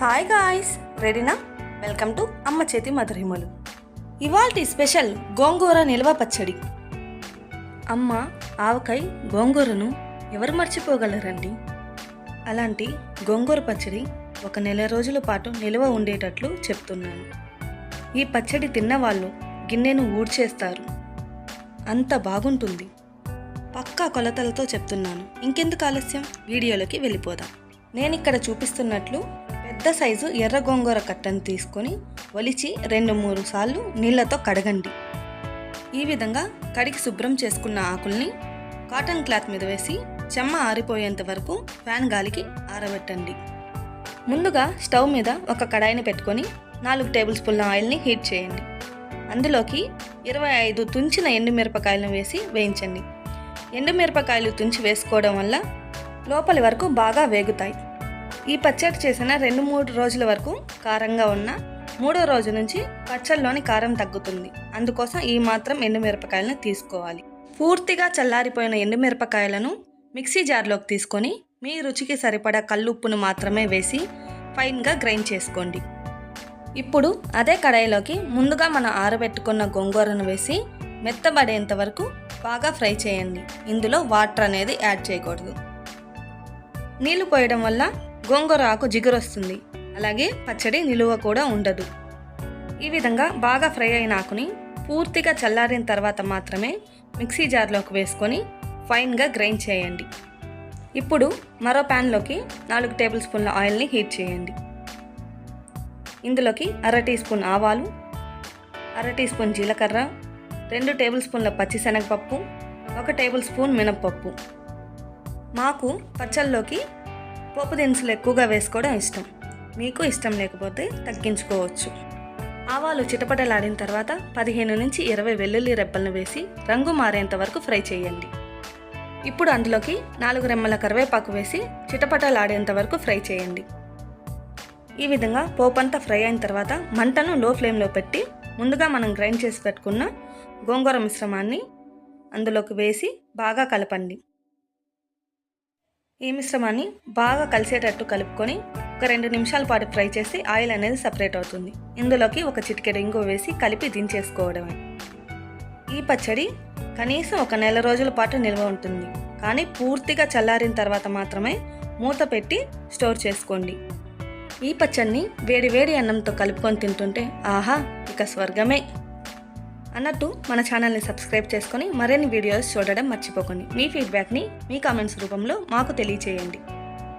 Hi guys రెడీనా welcome to అమ్మ చేతి మధురిమలు ఇవాల్టి స్పెషల్ గోంగూర నిల్వ పచ్చడి. అమ్మ ఆవకాయ గోంగూరను ఎవరు మర్చిపోగలరండి? అలాంటి గోంగూర పచ్చడి ఒక నెల రోజుల పాటు నిల్వ ఉండేటట్లు చెప్తున్నాను. ఈ పచ్చడి తిన్నవాళ్ళు గిన్నెను ఊడ్చేస్తారు. అంత బాగుంటుంది. పక్కా కొలతలతో చెప్తున్నాను. ఇంకెందుకు ఆలస్యం? వీడియోలోకి వెళ్ళిపోదాం. నేను ఇక్కడ చూపిస్తున్నట్లు పెద్ద సైజు ఎర్ర గోంగూర కట్టను తీసుకొని ఒలిచి రెండు మూడు సార్లు నీళ్ళతో కడగండి. ఈ విధంగా కడిగి శుభ్రం చేసుకున్న ఆకుల్ని కాటన్ క్లాత్ మీద వేసి చెమ్మ ఆరిపోయేంత వరకు ఫ్యాన్ గాలికి ఆరబెట్టండి. ముందుగా స్టవ్ మీద ఒక కడాయిని పెట్టుకొని నాలుగు టేబుల్ స్పూన్ల ఆయిల్ని హీట్ చేయండి. అందులోకి ఇరవై ఐదు తుంచిన ఎండుమిరపకాయలను వేసి వేయించండి. ఎండుమిరపకాయలు తుంచి వేసుకోవడం వల్ల లోపలి వరకు బాగా వేగుతాయి. ఈ పచ్చడి చేసిన రెండు మూడు రోజుల వరకు కారంగా ఉన్న మూడో రోజు నుంచి పచ్చడిలోని కారం తగ్గుతుంది. అందుకోసం ఈ మాత్రం ఎండుమిరపకాయలను తీసుకోవాలి. పూర్తిగా చల్లారిపోయిన ఎండుమిరపకాయలను మిక్సీ జార్లోకి తీసుకొని మీ రుచికి సరిపడా కల్లుప్పును మాత్రమే వేసి ఫైన్గా గ్రైండ్ చేసుకోండి. ఇప్పుడు అదే కడాయిలోకి ముందుగా మనం ఆరబెట్టుకున్న గోంగూరను వేసి మెత్తబడేంత వరకు బాగా ఫ్రై చేయండి. ఇందులో వాటర్ అనేది యాడ్ చేయకూడదు. నీళ్ళు పోయడం వల్ల గోంగూర ఆకు జిగురొస్తుంది. అలాగే పచ్చడి నిలువ కూడా ఉండదు. ఈ విధంగా బాగా ఫ్రై అయిన ఆకుని పూర్తిగా చల్లారిన తర్వాత మాత్రమే మిక్సీ జార్లోకి వేసుకొని ఫైన్గా గ్రైండ్ చేయండి. ఇప్పుడు మరో ప్యాన్లోకి నాలుగు టేబుల్ స్పూన్ల ఆయిల్ని హీట్ చేయండి. ఇందులోకి అర టీ స్పూన్ ఆవాలు అర టీ స్పూన్ జీలకర్ర రెండు టేబుల్ స్పూన్ల పచ్చిశనగపప్పు ఒక టేబుల్ స్పూన్ మినప్పప్పు. మాకు పచ్చళ్ళలోకి పోపు దినుసులు ఎక్కువగా వేసుకోవడం ఇష్టం. మీకు ఇష్టం లేకపోతే తగ్గించుకోవచ్చు. ఆవాలు చిటపటలాడిన తర్వాత పదిహేను నుంచి ఇరవై వెల్లుల్లి రెబ్బలను వేసి రంగు మారేంత వరకు ఫ్రై చేయండి. ఇప్పుడు అందులోకి నాలుగు రెమ్మల కరివేపాకు వేసి చిటపటలాడేంత వరకు ఫ్రై చేయండి. ఈ విధంగా పోపంతా ఫ్రై అయిన తర్వాత మంటను లో ఫ్లేమ్లో పెట్టి ముందుగా మనం గ్రైండ్ చేసి పెట్టుకున్న గోంగూర మిశ్రమాన్ని అందులోకి వేసి బాగా కలపండి. ఈ మిశ్రమాన్ని బాగా కలిసేటట్టు కలుపుకొని ఒక రెండు నిమిషాల పాటు ఫ్రై చేసి ఆయిల్ అనేది సపరేట్ అవుతుంది. ఇందులోకి ఒక చిటికెడు ఇంగు వేసి కలిపి దించేసుకోవడమే. ఈ పచ్చడి కనీసం ఒక నెల రోజుల పాటు నిల్వ ఉంటుంది. కానీ పూర్తిగా చల్లారిన తర్వాత మాత్రమే మూత పెట్టి స్టోర్ చేసుకోండి. ఈ పచ్చడిని వేడి వేడి అన్నంతో కలుపుకొని తింటుంటే ఆహా ఇక స్వర్గమే. అన్నట్టు మన ఛానల్ని సబ్స్క్రైబ్ చేసుకొని మరిన్ని వీడియోస్ చూడడం మర్చిపోకండి. మీ ఫీడ్బ్యాక్ని మీ కామెంట్స్ రూపంలో మాకు తెలియచేయండి.